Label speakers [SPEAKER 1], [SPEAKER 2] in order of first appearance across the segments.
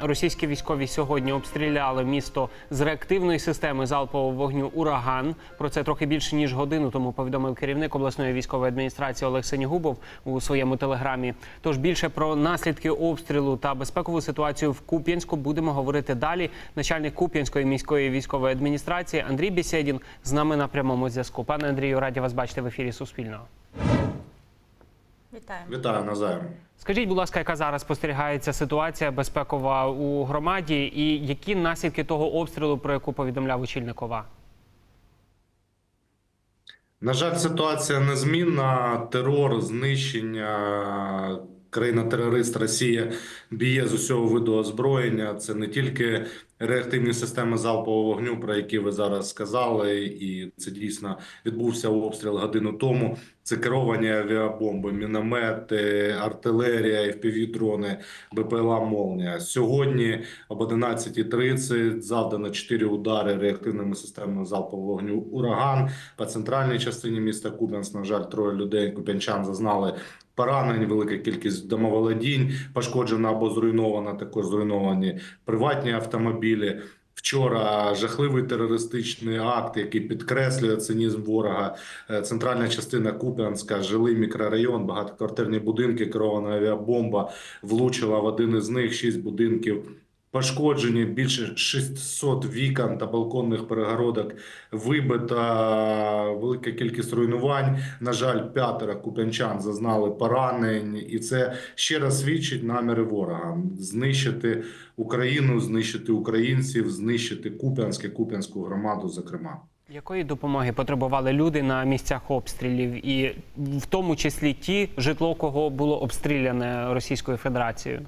[SPEAKER 1] російські військові сьогодні обстріляли місто з реактивної системи залпового вогню Ураган. Про це трохи більше ніж годину тому повідомив керівник обласної військової адміністрації Олег Сенігубов у своєму телеграмі. Тож більше про наслідки обстрілу та безпекову ситуацію в Куп'янську будемо говорити далі. Начальник Куп'янської міської військової адміністрації Андрій Бісєдін з нами на прямому зв'язку. Пане Андрію, раді вас бачити в ефірі Суспільного.
[SPEAKER 2] Вітаємо.
[SPEAKER 3] Вітаю Назар.
[SPEAKER 1] Скажіть, будь ласка, яка зараз спостерігається ситуація безпекова у громаді, і які наслідки того обстрілу, про яку повідомляв очільникова?
[SPEAKER 3] На жаль, ситуація незмінна. Терор, знищення. Країна-терорист Росія б'є з усього виду озброєння. Це не тільки реактивні системи залпового вогню, про які ви зараз сказали, і це дійсно відбувся обстріл годину тому. Це керовані авіабомби, міномети, артилерія, FPV-дрони, БПЛА «Молнія». Сьогодні об 11.30 завдано 4 удари реактивними системами залпового вогню «Ураган». По центральній частині міста Куп'янськ, на жаль, троє людей куп'янчан зазнали поранень, велика кількість домоволодінь пошкоджена або зруйнована. Також зруйновані приватні автомобілі. Вчора жахливий терористичний акт, який підкреслює цинізм ворога. Е, Центральна частина Куп'янська, жилий мікрорайон, багатоквартирні будинки, керована авіабомба влучила в один із них. Шість будинків пошкоджені. Більше 600 вікон та балконних перегородок вибита велика кількість руйнувань. На жаль, п'ятеро куп'янчан зазнали поранень, і це ще раз свідчить наміри ворога знищити Україну, знищити українців, знищити Куп'янське, Куп'янську громаду, зокрема.
[SPEAKER 1] Якої допомоги потребували люди на місцях обстрілів, і в тому числі ті, житло кого було обстріляне Російською Федерацією?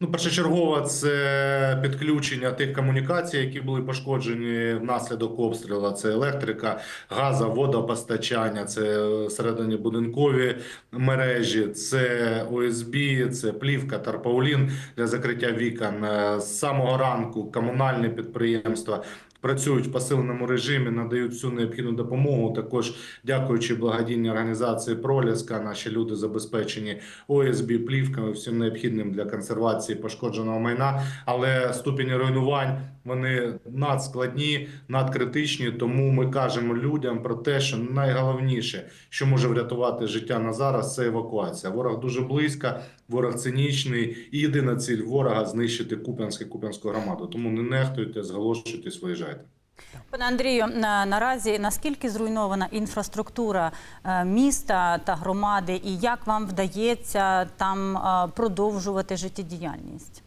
[SPEAKER 3] Ну, першочергово це підключення тих комунікацій, які були пошкоджені внаслідок обстрілу. Це електрика, газа, водопостачання, це середині будинкові мережі, це ОСБ, це плівка, тарпаулін для закриття вікон. З самого ранку комунальні підприємства. Працюють в посиленому режимі, надають всю необхідну допомогу. Також дякуючи благодійній організації Проліска, наші люди забезпечені ОСБ, плівками, всім необхідним для консервації пошкодженого майна. Але ступені руйнувань вони надскладні, надкритичні. Тому ми кажемо людям про те, що найголовніше, що може врятувати життя на зараз, це евакуація. Ворог дуже близько, ворог цинічний, і єдина ціль ворога знищити Куп'янське Куп'янську громаду. Тому не нехтуйте, зголошуйтесь, виїжджайте.
[SPEAKER 2] Пане Андрію, на, наразі наскільки зруйнована інфраструктура е, міста та громади, і як вам вдається там е, продовжувати життєдіяльність?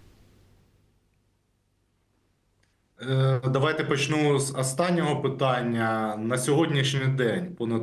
[SPEAKER 3] Е, Давайте почну з останнього питання. На сьогоднішній день понад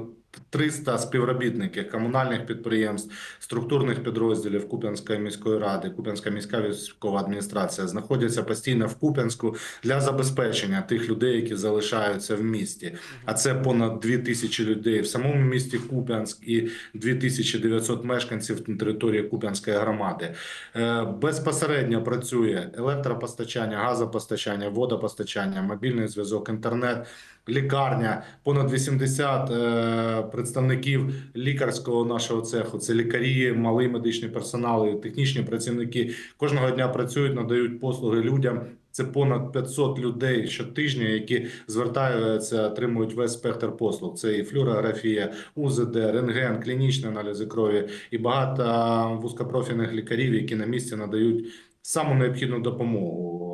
[SPEAKER 3] 300 співробітників комунальних підприємств, структурних підрозділів Куп'янської міської ради, Куп'янська міська військова адміністрація знаходяться постійно в Куп'янську для забезпечення тих людей, які залишаються в місті. А це понад 2 тисячі людей в самому місті Куп'янськ і 2900 мешканців на території Куп'янської громади. Е, Безпосередньо працює електропостачання, газопостачання, водопостачання, мобільний зв'язок, інтернет, лікарня, понад 80 е, представників лікарського нашого цеху. Це лікарі, малий медичний персонал, технічні працівники. Кожного дня працюють, надають послуги людям. Це понад 500 людей щотижня, які звертаються, отримують весь спектр послуг. Це і флюорографія, УЗД, рентген, клінічні аналізи крові і багато вузькопрофільних лікарів, які на місці надають саму необхідну допомогу.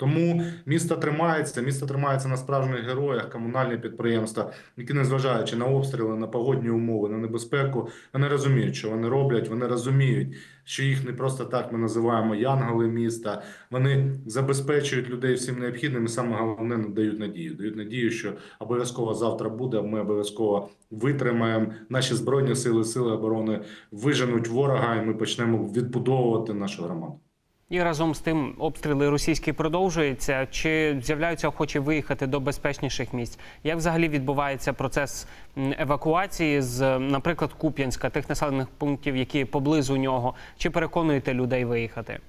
[SPEAKER 3] Тому місто тримається. Місто тримається на справжніх героях, комунальні підприємства, які, незважаючи на обстріли, на погодні умови, на небезпеку, вони розуміють, що вони роблять. Вони розуміють, що їх не просто так ми називаємо янголи міста. Вони забезпечують людей всім необхідним. і Саме головне надають надію. Дають надію, що обов'язково завтра буде. Ми обов'язково витримаємо. Наші збройні сили, сили оборони виженуть ворога, і ми почнемо відбудовувати нашу громаду.
[SPEAKER 1] І разом з тим обстріли російські продовжуються. Чи з'являються охочі виїхати до безпечніших місць? Як взагалі відбувається процес евакуації з, наприклад, Куп'янська, тих населених пунктів, які поблизу нього? Чи переконуєте людей виїхати?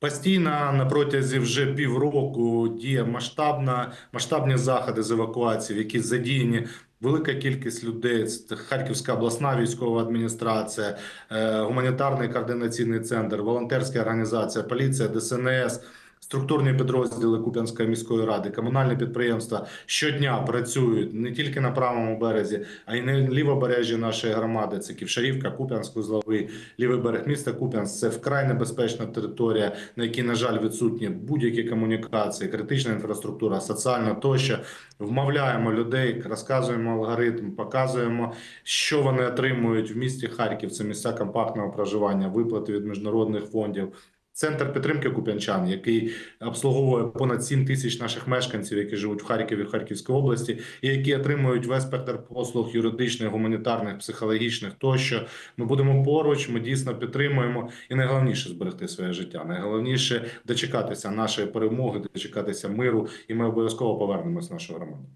[SPEAKER 3] Постійно на протязі вже півроку діє масштабна масштабні заходи з евакуації, які задіяні Велика кількість людей Харківська обласна військова адміністрація, е, гуманітарний координаційний центр, волонтерська організація, поліція, ДСНС, структурні підрозділи Куп'янської міської ради, комунальні підприємства щодня працюють не тільки на правому березі, а й на лівобережжі нашої громади. Це Ківшарівка, Куп'янськ, Узловий, лівий берег міста Куп'янськ. Це вкрай небезпечна територія, на якій, на жаль, відсутні будь-які комунікації, критична інфраструктура, соціальна тощо. Вмовляємо людей, розказуємо алгоритм, показуємо, що вони отримують в місті Харків. Це місця компактного проживання, виплати від міжнародних фондів. Центр підтримки куп'янчан, який обслуговує понад 7 тисяч наших мешканців, які живуть в Харкові, Харківській області, і які отримують весь спектр послуг юридичних, гуманітарних, психологічних тощо. Ми будемо поруч, ми дійсно підтримуємо. І найголовніше зберегти своє життя. Найголовніше дочекатися нашої перемоги, дочекатися миру, і ми обов'язково повернемось в нашу громаду.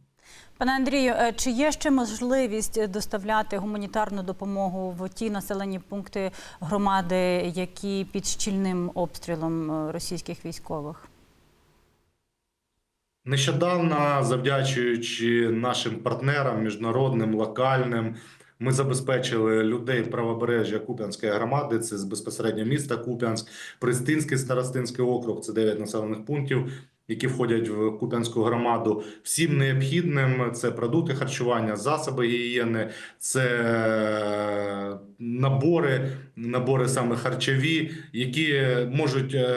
[SPEAKER 2] Пане Андрію, е, чи є ще можливість доставляти гуманітарну допомогу в ті населені пункти громади, які під щільним обстрілом е, російських військових?
[SPEAKER 3] Нещодавно, завдячуючи нашим партнерам, міжнародним, локальним, ми забезпечили людей правобережжя Куп'янської громади. Це безпосередньо міста Куп'янськ, Пристинський старостинський округ. Це 9 населених пунктів, які входять в Куп'янську громаду. Всім необхідним це продукти харчування, засоби гігієни, це набори, набори саме харчові, які можуть е,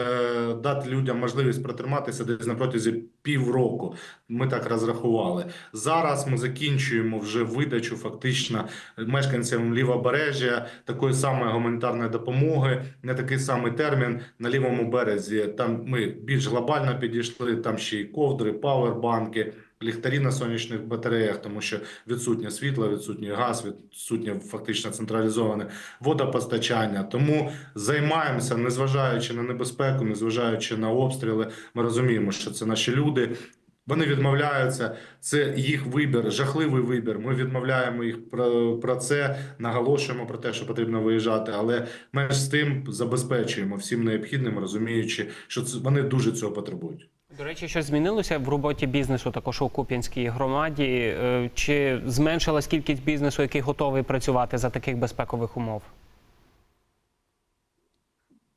[SPEAKER 3] дати людям можливість протриматися десь на протязі півроку. Ми так розрахували. Зараз ми закінчуємо вже видачу фактично мешканцям лівобережжя такої самої гуманітарної допомоги, не такий самий термін на лівому березі. Там ми більш глобально підійшли. Там ще й ковдри, павербанки. Ліхтарі на сонячних батареях, тому що відсутнє світло, відсутній газ, відсутнє фактично централізоване водопостачання. Тому займаємося, незважаючи на небезпеку, незважаючи на обстріли. Ми розуміємо, що це наші люди. Вони відмовляються. Це їх вибір, жахливий вибір. Ми відмовляємо їх про, про це, наголошуємо про те, що потрібно виїжджати. Але ми з тим забезпечуємо всім необхідним, розуміючи, що це вони дуже цього потребують.
[SPEAKER 1] До речі, що змінилося в роботі бізнесу також у Куп'янській громаді? Е, Чи зменшилась кількість бізнесу, який готовий працювати за таких безпекових умов?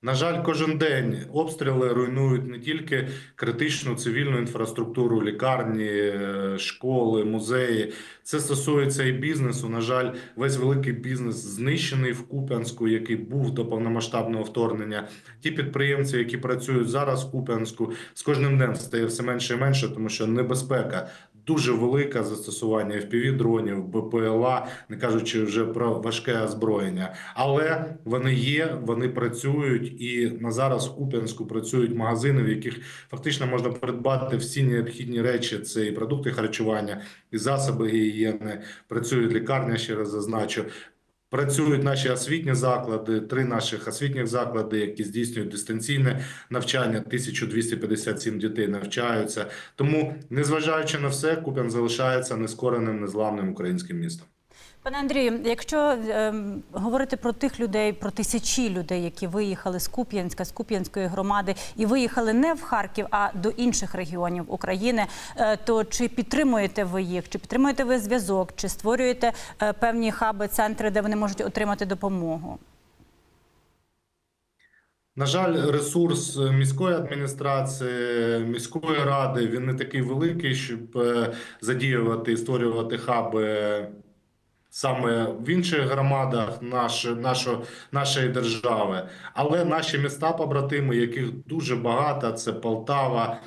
[SPEAKER 3] На жаль, кожен день обстріли руйнують не тільки критичну цивільну інфраструктуру, лікарні, е, школи, музеї. Це стосується і бізнесу. На жаль, весь великий бізнес знищений в Куп'янську, який був до повномасштабного вторгнення. Ті підприємці, які працюють зараз в Куп'янську, з кожним днем стає все менше і менше, тому що небезпека. Дуже велике застосування fpv БПЛА, не кажучи вже про важке озброєння. Але вони є, вони працюють, і на зараз в Куп'янську працюють магазини, в яких фактично можна придбати всі необхідні речі: це і продукти харчування, і засоби гігієни. Працюють лікарня, ще раз зазначу. Працюють наші освітні заклади, три наших освітніх заклади, які здійснюють дистанційне навчання. 1257 дітей навчаються. Тому, незважаючи на все, Куп'ян залишається нескореним, незламним українським містом.
[SPEAKER 2] Пане Андрію, якщо ем, говорити про тих людей, про тисячі людей, які виїхали з Куп'янська, з Куп'янської громади і виїхали не в Харків, а до інших регіонів України, е, то чи підтримуєте ви їх, чи підтримуєте ви зв'язок, чи створюєте е, певні хаби, центри, де вони можуть отримати допомогу?
[SPEAKER 3] На жаль, ресурс міської адміністрації, міської ради він не такий великий, щоб е, задіювати і створювати хаби саме в інших громадах наш, нашо, нашої держави. Але наші міста побратими, яких дуже багато, це Полтава.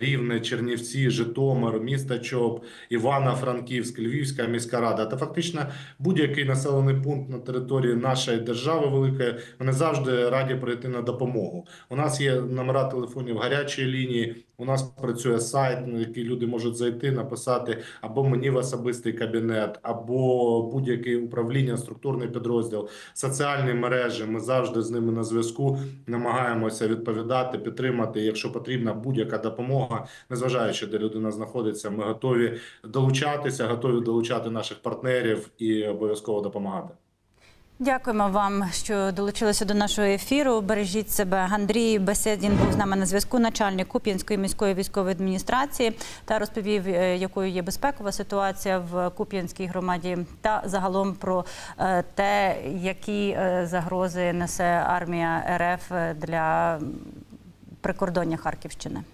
[SPEAKER 3] Рівне, Чернівці, Житомир, місто Чоп, Івано-Франківськ, Львівська міська рада та фактично будь-який населений пункт на території нашої держави великої, вони завжди раді прийти на допомогу. У нас є номера телефонів гарячої лінії. У нас працює сайт, на який люди можуть зайти, написати або мені в особистий кабінет, або будь-яке управління, структурний підрозділ, соціальні мережі. Ми завжди з ними на зв'язку намагаємося відповідати, підтримати. Якщо потрібна будь-яка допомога, незважаючи де людина знаходиться, ми готові долучатися, готові долучати наших партнерів і обов'язково допомагати.
[SPEAKER 2] Дякуємо вам, що долучилися до нашого ефіру. Бережіть себе. Андрій Беседін був з нами на зв'язку, начальник Куп'янської міської військової адміністрації, та розповів, е, якою є безпекова ситуація в Куп'янській громаді, та загалом про е, те, які е, загрози несе армія РФ для прикордоння Харківщини.